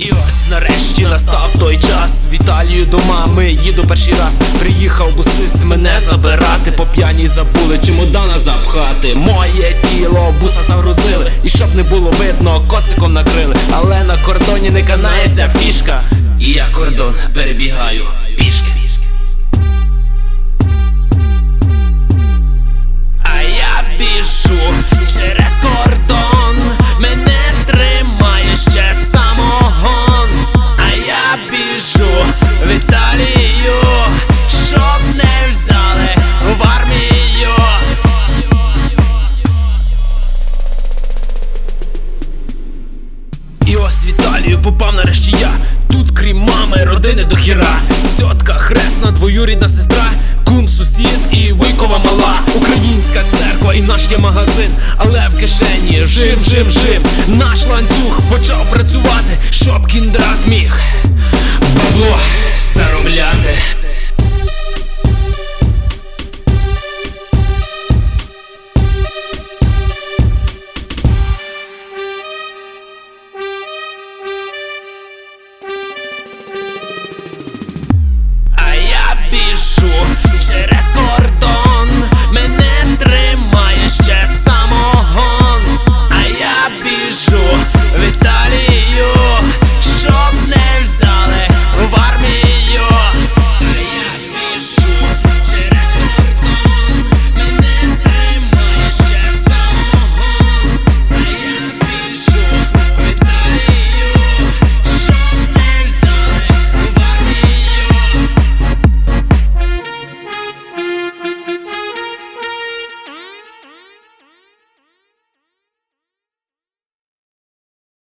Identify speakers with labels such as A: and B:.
A: І ось нарешті настав той час. В Італію до мами їду перший раз. Приїхав бусист мене забирати. По п'яній забули чемодана запхати. Моє тіло буса загрузили. І щоб не було видно, коциком накрили. Але на кордоні не канається фішка. І я кордон перебігаю І ось в Італію попав нарешті я. Тут крім мами, родини до хіра. Тьотка, хресна, двоюрідна сестра. Кум, сусід і вуйкова мала. Українська церква і наш є магазин. Але в кишені жив, жим, жим Наш ланцюг почав працювати, щоб кіндрат міг